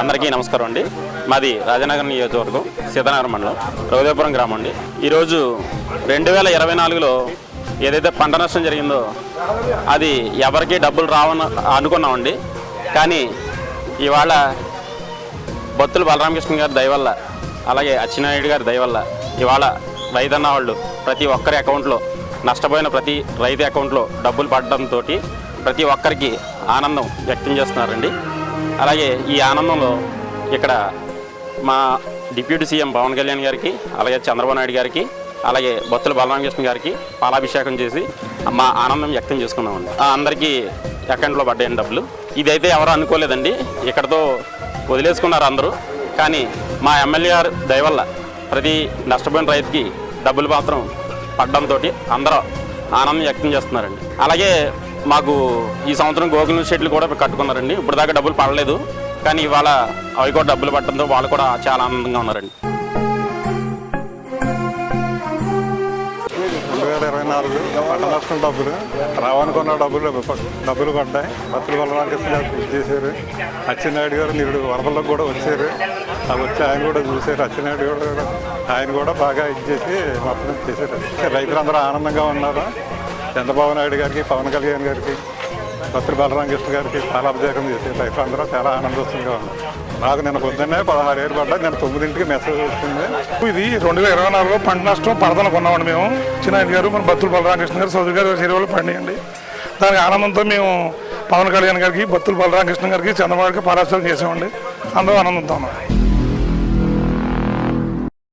అందరికీ నమస్కారం అండి. మాది రాజనగరం నియోజకవర్గం సీతానగరం మండలం రఘుదేపురం గ్రామం అండి. ఈరోజు రెండు వేల ఇరవై నాలుగులో ఏదైతే పంట నష్టం జరిగిందో అది ఎవరికి డబ్బులు రావని అనుకున్నామండి. కానీ ఇవాళ బొత్తుల బలరామకృష్ణ గారి దయవల్ల అలాగే అచ్చెన్నాయుడు గారి దయవల్ల ఇవాళ రైతన్న వాళ్ళు ప్రతి ఒక్కరి అకౌంట్లో నష్టపోయిన ప్రతి రైతు అకౌంట్లో డబ్బులు పడడంతో ప్రతి ఒక్కరికి ఆనందం వ్యక్తం చేస్తున్నారండి. అలాగే ఈ ఆనందంలో ఇక్కడ మా డిప్యూటీ సీఎం పవన్ కళ్యాణ్ గారికి అలాగే చంద్రబాబు నాయుడు గారికి అలాగే బొత్తుల బలరామకృష్ణ గారికి పాలాభిషేకం చేసి మా ఆనందం వ్యక్తం చేసుకున్నామండి. ఆ అందరికీ అకౌంట్లో పడ్డాయండి డబ్బులు. ఇదైతే ఎవరు అనుకోలేదండి. ఇక్కడతో వదిలేసుకున్నారు అందరూ. కానీ మా ఎమ్మెల్యే గారు దయ వల్ల ప్రతి నష్టపోయిన రైతుకి డబ్బులు మాత్రం పడడంతో అందరూ ఆనందం వ్యక్తం చేస్తున్నారండి. అలాగే మాకు ఈ సంవత్సరం గోకుల షెడ్లు కూడా కట్టుకున్నారండి. ఇప్పుడు దాకా డబ్బులు పడలేదు. కానీ ఇవాళ అవి కూడా డబ్బులు పట్టడంతో వాళ్ళు కూడా చాలా ఆనందంగా ఉన్నారండి. రెండు వేల ఇరవై నాలుగు పంట నష్టం డబ్బులు రావనుకున్న డబ్బులు డబ్బులు పడ్డాయి. భక్తుల కొనడానికి చేశారు. అచ్చెన్నాయుడు గారు నిరుడు వరదలకు కూడా వచ్చారు. అవి వచ్చి ఆయన కూడా చూశారు. అచ్చెన్నాయుడు గారు కూడా ఆయన కూడా బాగా ఇది చేసి మొత్తం చేశారు. రైతులందరూ ఆనందంగా ఉన్నారు? చంద్రబాబు నాయుడు గారికి పవన్ కళ్యాణ్ గారికి భక్తులు బలరామకృష్ణ గారికి పాలాభిషేకం చేశారు రైతులందరూ చాలా ఆనందోత్సవంగా ఉన్నారు. నాకు నిన్న పొద్దున్నే పదహారు ఏళ్ళు పడ్డా నేను తొమ్మిదింటికి మెసేజ్ వస్తుంది ఇది రెండు వేల ఇరవై నాలుగులో పంట నష్టం పడదలు కొన్నామండి మేము. చిన్నాయన గారు మన బత్తుల బలరామకృష్ణ గారు చౌదరి గారు చెరువులు పండియండి దానికి ఆనందంతో మేము పవన్ కళ్యాణ్ గారికి బత్తుల బలరామకృష్ణ గారికి చంద్రబాబు గారికి పారాశ్రం చేసామండి. అందరూ ఆనందంతో ఉన్నాం